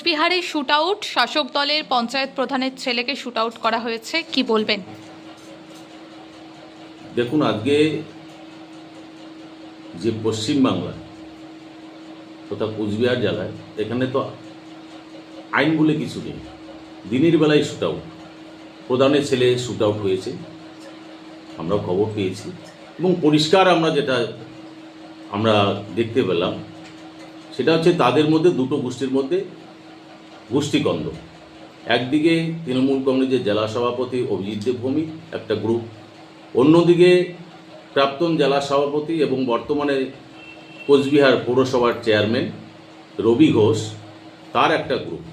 কোচবিহারে shoot out শাসক দলের পঞ্চায়েত প্রধানের ছেলেকে শুট আউট করা হয়েছে, কি বলবেন? দেখুন, আজকে যে পশ্চিমবাংলা তথা কোচবিহার জেলায়, এখানে তো আইন বলে কিছু নেই। দিনের বেলায় শ্যুট আউট প্রধানের ছেলে শ্যুট আউট হয়েছে আমরা খবর পেয়েছি। এবং পরিষ্কার আমরা যেটা আমরা দেখতে পেলাম, সেটা হচ্ছে তাদের মধ্যে, দুটো গোষ্ঠীর মধ্যে গোষ্ঠীকন্দ একদিকে তৃণমূল কংগ্রেসের জেলা সভাপতি অভিজিৎ দেবভূমি, একটা গ্রুপ। অন্যদিকে প্রাক্তন জেলা সভাপতি এবং বর্তমানে কোচবিহার পৌরসভার চেয়ারম্যান রবি ঘোষ, তার একটা গ্রুপ।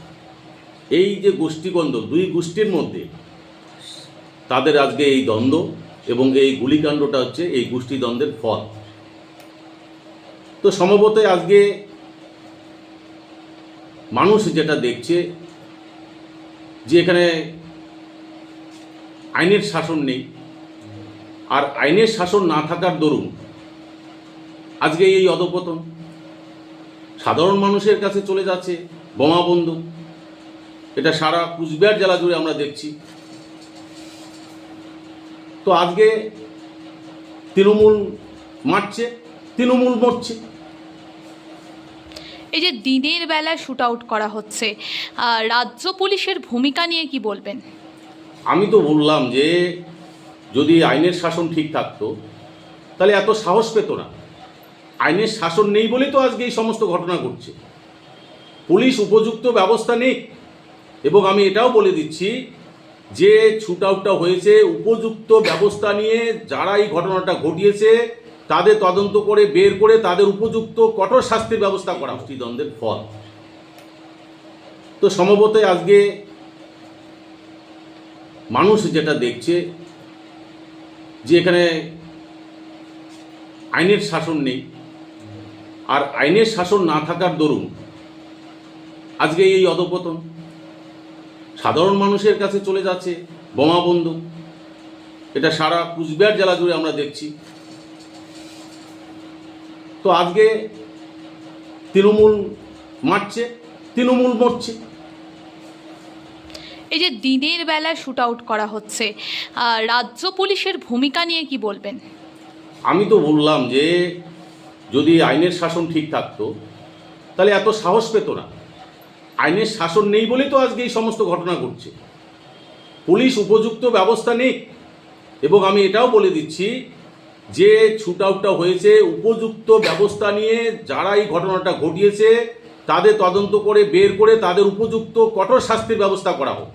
এই যে গোষ্ঠীকন্দ দুই গোষ্ঠীর মধ্যে তাদের আজকে এই দ্বন্দ্ব এবং এই গুলিকাণ্ডটা হচ্ছে এই গোষ্ঠী দ্বন্দ্বের ফল। তো সম্ভবত আজকে মানুষ যেটা দেখছে যে এখানে আইনের শাসন নেই, আর আইনের শাসন না থাকার দরুন আজকে এই অধপতন সাধারণ মানুষের কাছে চলে যাচ্ছে বোমা বন্দুক এটা সারা কুচবিহার জেলা জুড়ে আমরা দেখছি। তো আজকে তৃণমূল মারছে, তৃণমূল মরছে। এই যে দিনের বেলা শুট আউট করা হচ্ছে রাজ্য পুলিশের ভূমিকা নিয়ে কি বলবেন? আমি তো বললাম যে যদি আইনের শাসন ঠিক থাকতো, তাহলে এত সাহস পেত না। আইনের শাসন নেই বলেই তো আজকে এই সমস্ত ঘটনা ঘটছে। পুলিশ উপযুক্ত ব্যবস্থা নেই। এবং আমি এটাও বলে দিচ্ছি, যে ছুট হয়েছে, উপযুক্ত ব্যবস্থা নিয়ে যারা এই ঘটনাটা ঘটিয়েছে তাদের তদন্ত করে বের করে তাদের উপযুক্ত কঠোর শাস্তির ব্যবস্থা করা দ্বন্দ্বের ফল। তো সম্ভবত আজকে মানুষ যেটা দেখছে যে এখানে আইনের শাসন নেই। আর আইনের শাসন না থাকার দরুন আজকে এই অধপতন সাধারণ মানুষের কাছে চলে যাচ্ছে বোমা বন্দুক এটা সারা কুচবিহার জেলা জুড়ে আমরা দেখছি। তো আজকে তৃণমূল মারছে তৃণমূল মরছে। এই যে দিনের বেলা শুট আউট করা হচ্ছে রাজ্য পুলিশের ভূমিকা নিয়ে কি বলবেন? আমি তো বললাম যে যদি আইনের শাসন ঠিক থাকতো তাহলে এত সাহস পেত না। আইনের শাসন নেই বলেই তো আজকে এই সমস্ত ঘটনা ঘটছে। পুলিশ উপযুক্ত ব্যবস্থা নেই। এবং আমি এটাও বলে দিচ্ছি যে ছুট আউটটা হয়েছে, উপযুক্ত ব্যবস্থা নিয়ে যারা এই ঘটনাটা ঘটিয়েছে, তাদের তদন্ত করে, বের করে তাদের উপযুক্ত কঠোর শাস্তির ব্যবস্থা করা হোক।